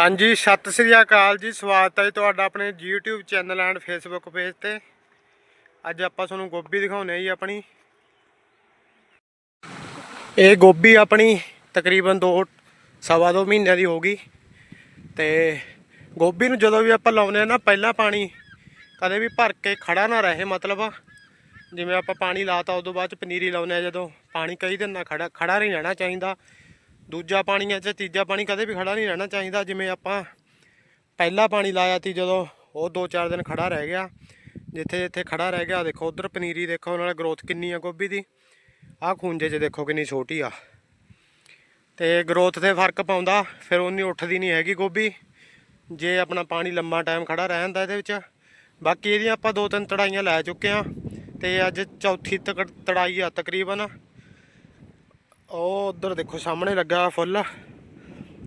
ਹਾਂਜੀ, ਸਤਿ ਸ੍ਰੀ ਅਕਾਲ ਜੀ, ਸਵਾਗਤ ਹੈ ਜੀ ਤੁਹਾਡਾ ਆਪਣੇ YouTube channel and Facebook page ਤੇ। ਅੱਜ ਆਪਾਂ ਤੁਹਾਨੂੰ ਗੋਭੀ ਦਿਖਾਉਨੇ ਆ ਜੀ ਆਪਣੀ। ਇਹ ਗੋਭੀ ਆਪਣੀ ਤਕਰੀਬਨ 2 ਸਵਾ ਦੋ ਮਹੀਨਿਆਂ ਦੀ ਹੋ ਗਈ। ਤੇ ਗੋਭੀ ਨੂੰ ਜਦੋਂ ਵੀ ਆਪਾਂ ਲਾਉਨੇ ਆ ਨਾ, ਪਹਿਲਾਂ ਪਾਣੀ ਕਦੇ ਵੀ ਭਰ ਕੇ ਖੜਾ ਨਾ ਰਹੇ, ਮਤਲਬ ਜਿਵੇਂ ਆਪਾਂ ਪਾਣੀ ਲਾਤਾ, ਉਦੋਂ ਬਾਅਦ ਚ ਪਨੀਰੀ ਲਾਉਨੇ ਆ ਜਦੋਂ, ਪਾਣੀ ਕਈ ਦਿਨ ਨਾ ਖੜਾ ਖੜਾ ਨਹੀਂ ਰਹਿਣਾ ਚਾਹੀਦਾ। ਦੂਜਾ ਪਾਣੀ ਹੈ ਤੇ ਤੀਜਾ ਪਾਣੀ ਕਦੇ ਵੀ ਖੜਾ ਨਹੀਂ ਰਹਿਣਾ ਚਾਹੀਦਾ, ਜਿਵੇਂ ਆਪਾਂ ਪਹਿਲਾ ਪਾਣੀ ਲਾਇਆ ਸੀ ਜਦੋਂ ਉਹ 2-4 ਦਿਨ ਖੜਾ ਰਹਿ ਗਿਆ। ਜਿੱਥੇ ਜਿੱਥੇ ਖੜਾ ਰਹਿ ਗਿਆ, ਦੇਖੋ ਉਧਰ ਪਨੀਰੀ ਦੇਖੋ, ਨਾਲ ਗਰੋਥ ਕਿੰਨੀ ਆ ਗੋਭੀ ਦੀ। ਆਹ ਖੂੰਜੇ 'ਚ ਦੇਖੋ ਕਿੰਨੀ ਛੋਟੀ ਆ। ਤੇ ਗਰੋਥ ਤੇ ਫ਼ਰਕ ਪਾਉਂਦਾ, ਫਿਰ ਉਨੀ ਉੱਠਦੀ ਨਹੀਂ ਹੈਗੀ ਗੋਭੀ। ਜੇ ਆਪਣਾ ਪਾਣੀ ਲੰਮਾ ਟਾਈਮ ਖੜਾ ਰਹਿ ਜਾਂਦਾ ਇਹਦੇ ਵਿੱਚ। ਬਾਕੀ ਇਹਦੀਆਂ ਆਪਾਂ ਦੋ ਤਿੰਨ ਤੜਾਈਆਂ ਲੈ ਚੁੱਕੇ ਆ, ਤੇ ਅੱਜ ਚੌਥੀ ਤਕ ਤੜਾਈ ਆ ਤਕਰੀਬਨ। ਉਹ ਉਧਰ ਦੇਖੋ ਸਾਹਮਣੇ ਲੱਗਾ ਫੁੱਲ।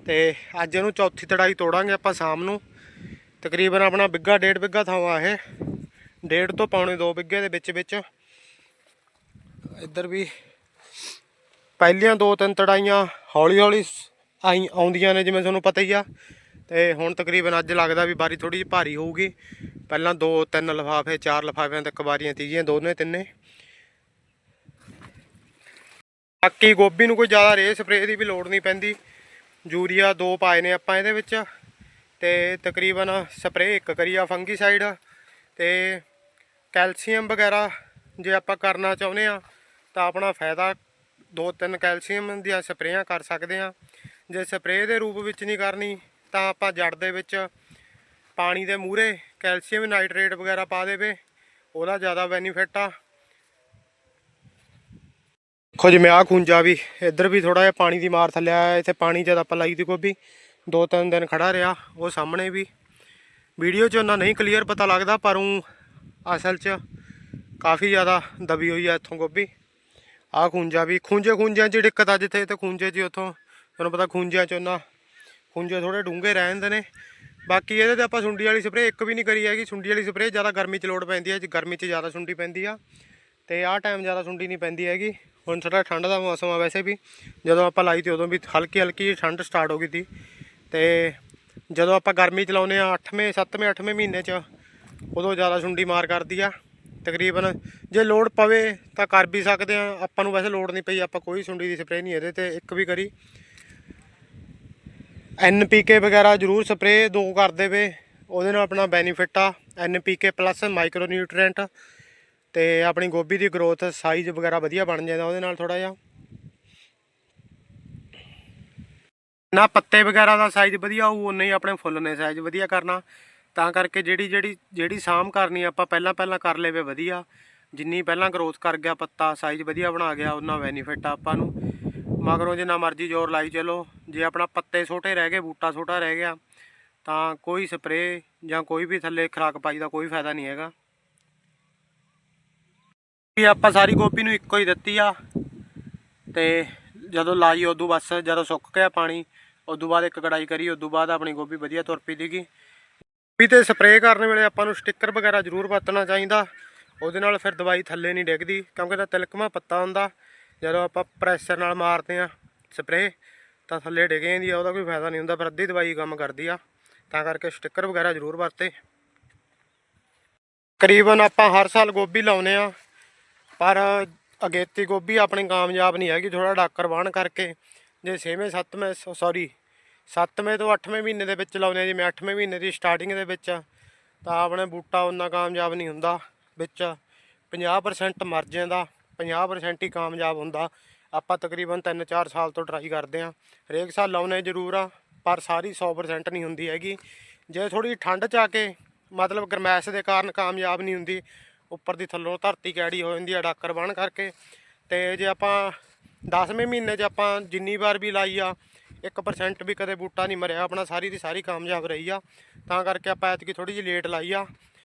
ਤੇ ਅੱਜ ਇਹਨੂੰ ਚੌਥੀ ਤੜਾਈ ਤੋੜਾਂਗੇ ਆਪਾਂ ਸ਼ਾਮ ਨੂੰ। ਤਕਰੀਬਨ ਆਪਣਾ ਬਿੱਗਾ, ਡੇਢ ਬਿੱਗਾ ਥਾਂ ਇਹ। ਡੇਢ ਤੋਂ ਪੌਣੇ 2 ਬਿੱਗੇ ਦੇ ਵਿੱਚ ਵਿੱਚ। ਇੱਧਰ ਵੀ ਪਹਿਲੀਆਂ ਦੋ ਤਿੰਨ ਤੜਾਈਆਂ ਹੌਲੀ ਹੌਲੀ ਆਈ ਆਉਂਦੀਆਂ ਨੇ ਜਿਵੇਂ ਤੁਹਾਨੂੰ ਪਤਾ ਹੀ ਆ। ਤੇ ਹੁਣ ਤਕਰੀਬਨ ਅੱਜ ਲੱਗਦਾ ਵੀ ਬਾਰੀ ਥੋੜੀ ਜਿਹੀ ਭਾਰੀ ਹੋਊਗੀ। ਪਹਿਲਾਂ ਦੋ ਤਿੰਨ ਲਫਾਫੇ, ਚਾਰ ਲਫਾਫਿਆਂ ਤੱਕ ਵਾਰੀਆਂ ਤੀਜੀਆਂ, ਦੋਨੇ ਤਿੰਨੇ। ਬਾਕੀ ਗੋਭੀ ਨੂੰ ਕੋਈ ਜ਼ਿਆਦਾ ਰੇ ਸਪਰੇਅ ਦੀ ਵੀ ਲੋੜ ਨਹੀਂ ਪੈਂਦੀ। ਯੂਰੀਆ ਦੋ ਪਾਏ ਨੇ ਆਪਾਂ ਇਹਦੇ ਵਿੱਚ ਤੇ ਤਕਰੀਬਨ ਸਪਰੇਅ ਇੱਕ ਕਰੀ ਆ ਫੰਗੀਸਾਈਡ ਤੇ ਕੈਲਸ਼ੀਅਮ ਵਗੈਰਾ ਜੇ ਆਪਾਂ ਕਰਨਾ ਚਾਹੁੰਦੇ ਆ ਤਾਂ ਆਪਣਾ ਫਾਇਦਾ ਦੋ ਤਿੰਨ ਕੈਲਸ਼ੀਅਮ ਦੀਆਂ ਸਪਰੇਆਂ ਕਰ ਸਕਦੇ ਆ ਜੇ ਸਪਰੇਅ ਦੇ ਰੂਪ ਵਿੱਚ ਨਹੀਂ ਕਰਨੀ ਤਾਂ ਆਪਾਂ ਜੜ ਦੇ ਵਿੱਚ ਪਾਣੀ ਦੇ ਮੂਹਰੇ ਕੈਲਸ਼ੀਅਮ ਨਾਈਟ੍ਰੇਟ ਵਗੈਰਾ ਪਾ ਦੇਵੇ, ਉਹਦਾ ਜ਼ਿਆਦਾ ਬੈਨੀਫਿਟ ਆ। ਦੇਖੋ ਜਿਵੇਂ ਆਹ ਖੁੰਜਾ ਵੀ, ਇੱਧਰ ਵੀ ਥੋੜਾ ਜਿਹਾ ਪਾਣੀ ਦੀ ਮਾਰ ਥੱਲੇ ਆਇਆ ਇੱਥੇ ਪਾਣੀ ਜਦ ਆਪਾਂ ਲਾਈ ਦੀ ਗੋਭੀ, ਦੋ ਤਿੰਨ ਦਿਨ ਖੜਾ ਰਿਹਾ, ਉਹ ਸਾਹਮਣੇ ਵੀ। ਵੀਡੀਓ 'ਚ ਉਹਨਾਂ ਨਹੀਂ ਕਲੀਅਰ ਪਤਾ ਲੱਗਦਾ, ਪਰ ਉਹ ਅਸਲ 'ਚ ਕਾਫੀ ਜ਼ਿਆਦਾ ਦਬੀ ਹੋਈ ਆ ਇੱਥੋਂ ਗੋਭੀ। ਆਹ ਖੁੰਜਾ ਵੀ ਖੁੰਜੇ ਖੁੰਜਿਆਂ 'ਚ ਦਿੱਕਤ ਆ ਜਿੱਥੇ ਤੇ ਖੁੰਜੇ 'ਚ ਉੱਥੋਂ, ਤੁਹਾਨੂੰ ਪਤਾ ਖੁੰਜਿਆਂ 'ਚ ਉਹਨਾਂ ਖੁੰਜੇ ਥੋੜੇ ਡੂੰਘੇ ਰਹਿ ਜਾਂਦੇ ਨੇ। ਬਾਕੀ ਇਹਦੇ ਤੇ ਆਪਾਂ ਸੁੰਡੀ ਵਾਲੀ ਸਪਰੇਅ, ਇੱਕ ਵੀ ਨਹੀਂ ਕਰੀ ਹੈਗੀ, ਸੁੰਡੀ ਵਾਲੀ ਸਪਰੇਅ ਜ਼ਿਆਦਾ ਗਰਮੀ 'ਚ ਲੋੜ ਪੈਂਦੀ ਹੈ ਜੇ ਗਰਮੀ 'ਚ ਜ਼ਿਆਦਾ ਸੁੰਡੀ ਪੈਂਦੀ ਆ। ਤੇ ਆਹ ਟਾਈਮ ਜ਼ਿਆਦਾ ਸੁੰਡੀ ਨਹੀਂ ਪੈਂਦੀ ਹੈਗੀ। ਹੁਣ ਥੋੜਾ ਠੰਡ ਦਾ ਮੌਸਮ ਆ ਵੈਸੇ ਵੀ। ਜਦੋਂ ਆਪਾਂ ਲਾਈ ਤੇ ਉਦੋਂ ਵੀ ਹਲਕੀ ਹਲਕੀ ਠੰਡ ਸਟਾਰਟ ਹੋ ਗਈ ਸੀ ਤੇ ਜਦੋਂ ਆਪਾਂ ਗਰਮੀ ਚ ਲਾਉਨੇ ਆ 8ਵੇਂ 7ਵੇਂ 8ਵੇਂ ਮਹੀਨੇ ਚ, ਉਦੋਂ ਜ਼ਿਆਦਾ ਸੁੰਡੀ ਮਾਰ ਕਰਦੀ ਆ। ਤਕਰੀਬਨ ਜੇ ਲੋਡ ਪਵੇ ਤਾਂ ਕਰ ਵੀ ਸਕਦੇ ਆ ਆਪਾਂ ਨੂੰ ਵੈਸੇ ਲੋਡ ਨਹੀਂ ਪਈ, ਆਪਾਂ ਕੋਈ ਸੁੰਡੀ ਦੀ ਸਪਰੇਅ ਨਹੀਂ ਇਹਦੇ ਤੇ, ਇੱਕ ਵੀ ਕਰੀ। ਐਨਪੀਕੇ ਵਗੈਰਾ ਜ਼ਰੂਰ ਸਪਰੇਅ ਦੋ ਕਰ ਦੇਵੇ ਉਹਦੇ ਨਾਲ ਆਪਣਾ ਬੈਨੀਫਿਟ ਆ। ਐਨਪੀਕੇ ਪਲੱਸ ਮਾਈਕਰੋ ਨਿਊਟ੍ਰੀਐਂਟ ਤੇ ਆਪਣੀ ਗੋਭੀ ਦੀ ਗਰੋਥ ਸਾਈਜ਼ ਵਗੈਰਾ ਵਧੀਆ ਬਣ ਜਾਂਦਾ ਉਹਦੇ ਨਾਲ ਥੋੜਾ ਜਿਹਾ। ਨਾ ਪੱਤੇ ਵਗੈਰਾ ਦਾ ਸਾਈਜ਼ ਵਧੀਆ ਹੋਊ, ਉਨੇ ਹੀ ਆਪਣੇ ਫੁੱਲ ਨੇ ਸਾਈਜ਼ ਵਧੀਆ ਕਰਨਾ। ਤਾਂ ਕਰਕੇ ਜਿਹੜੀ ਜਿਹੜੀ ਜਿਹੜੀ ਸਾਮ ਕਰਨੀ ਆਪਾਂ ਪਹਿਲਾਂ ਪਹਿਲਾਂ ਕਰ ਲਵੇ ਵਧੀਆ। ਜਿੰਨੀ ਪਹਿਲਾਂ ਗਰੋਥ ਕਰ ਗਿਆ, ਪੱਤਾ ਸਾਈਜ਼ ਵਧੀਆ ਬਣਾ ਗਿਆ ਉਹਨਾਂ ਬੈਨੀਫਿਟ ਆ ਆਪਾਂ ਨੂੰ। ਮਗਰੋਂ ਜਿੰਨਾ ਮਰਜ਼ੀ ਜ਼ੋਰ ਲਾਈ ਚਲੋ। ਜੇ ਆਪਣਾ ਪੱਤੇ ਛੋਟੇ ਰਹਿ ਗਏ, ਬੂਟਾ ਛੋਟਾ ਰਹਿ ਗਿਆ, ਤਾਂ ਕੋਈ ਸਪਰੇਅ ਜਾਂ ਕੋਈ ਵੀ ਥੱਲੇ ਖਰਾਕ ਪਾਈ ਦਾ ਕੋਈ ਫਾਇਦਾ ਨਹੀਂ ਹੈਗਾ। ਵੀ ਆਪਾਂ ਸਾਰੀ ਗੋਭੀ ਨੂੰ ਇੱਕੋ ਹੀ ਦਿੱਤੀ ਆ। ਤੇ ਜਦੋਂ ਲਾਈ, ਉਦੋਂ ਬਸ ਜਦੋਂ ਸੁੱਕ ਗਿਆ ਪਾਣੀ, ਉਦੋਂ ਬਾਅਦ ਇੱਕ ਕੜਾਈ ਕਰੀ, ਉਦੋਂ ਬਾਅਦ ਆਪਣੀ ਗੋਭੀ ਵਧੀਆ ਤੁਰ ਪਈ ਦੀਗੀ ਵੀ ਤੇ ਸਪਰੇਅ ਕਰਨ ਵੇਲੇ ਆਪਾਂ ਨੂੰ ਸਟicker ਵਗੈਰਾ ਜ਼ਰੂਰ ਵਰਤਣਾ ਚਾਹੀਦਾ। ਉਹਦੇ ਨਾਲ ਫਿਰ ਦਵਾਈ ਥੱਲੇ ਨਹੀਂ ਡਿੱਗਦੀ, ਕਿਉਂਕਿ ਇਹਦਾ ਤਿਲਕਮਾ ਪੱਤਾ ਹੁੰਦਾ। ਜਦੋਂ ਆਪਾਂ ਪ੍ਰੈਸ਼ਰ ਨਾਲ ਮਾਰਦੇ ਆ ਸਪਰੇਅ, ਤਾਂ ਥੱਲੇ ਡਿੱਗ ਜਾਂਦੀ ਆ, ਉਹਦਾ ਕੋਈ ਫਾਇਦਾ ਨਹੀਂ ਹੁੰਦਾ, ਪਰ ਅੱਧੀ ਦਵਾਈ ਕੰਮ ਕਰਦੀ ਆ। ਤਾਂ ਕਰਕੇ ਸਟicker ਵਗੈਰਾ ਜ਼ਰੂਰ ਵਰਤੇ। ਕਰੀਬਨ ਆਪਾਂ ਹਰ ਸਾਲ ਗੋਭੀ ਲਾਉਨੇ ਆ। ਪਰ ਅਗੇਤੀ ਗੋਭੀ ਆਪਣੀ ਕਾਮਯਾਬ ਨਹੀਂ ਹੈਗੀ ਥੋੜਾ ਡਾਕਰ ਬਾਣ ਕਰਕੇ। ਜੇ 6ਵੇਂ 7ਵੇਂ ਸੌਰੀ 7ਵੇਂ ਤੋਂ 8ਵੇਂ ਮਹੀਨੇ ਦੇ ਵਿੱਚ ਲਾਉਂਦੇ ਆ ਜਿਵੇਂ 8ਵੇਂ ਮਹੀਨੇ ਦੀ ਸਟਾਰਟਿੰਗ ਦੇ ਵਿੱਚ ਤਾਂ ਆਪਣੇ ਬੂਟਾ ਉਹਨਾਂ ਕਾਮਯਾਬ ਨਹੀਂ ਹੁੰਦਾ ਵਿੱਚ। 50% ਮਰ ਜਾਂਦਾ 50% ਹੀ ਕਾਮਯਾਬ ਹੁੰਦਾ। ਆਪਾਂ ਤਕਰੀਬਨ 3-4 ਸਾਲ ਤੋਂ ਟਰਾਈ ਕਰਦੇ ਆ। ਹਰੇਕ ਸਾਲ ਲਾਉਨੇ ਜ਼ਰੂਰ ਆ, ਪਰ ਸਾਰੀ 100% ਨਹੀਂ ਹੁੰਦੀ ਹੈਗੀ। ਜੇ ਥੋੜੀ ਠੰਡ ਚ ਆ ਕੇ ਮਤਲਬ ਗਰਮੈਸ਼ ਦੇ ਕਾਰਨ ਕਾਮਯਾਬ ਨਹੀਂ ਹੁੰਦੀ ਉੱਪਰ ਦੀ ਥੱਲੋਂ ਧਰਤੀ ਕੈੜੀ ਹੋ ਜਾਂਦੀ ਆ, ਡਾਕਰ ਬਣ ਕਰਕੇ। ਤੇ ਜੇ ਆਪਾਂ 10ਵੇਂ ਮਹੀਨੇ 'ਚ ਆਪਾਂ ਜਿੰਨੀ ਵਾਰ ਵੀ ਲਾਈ ਆ 1% ਵੀ ਕਦੇ ਬੂਟਾ ਨਹੀਂ ਮਰਿਆ, ਆਪਣਾ ਸਾਰੀ ਦੀ ਸਾਰੀ ਕਾਮਯਾਬ ਰਹੀ ਆ। ਤਾਂ ਕਰਕੇ ਆਪਾਂ ਐਤਕੀ ਥੋੜੀ ਜਿਹੀ ਲੇਟ ਲਾਈ ਆ।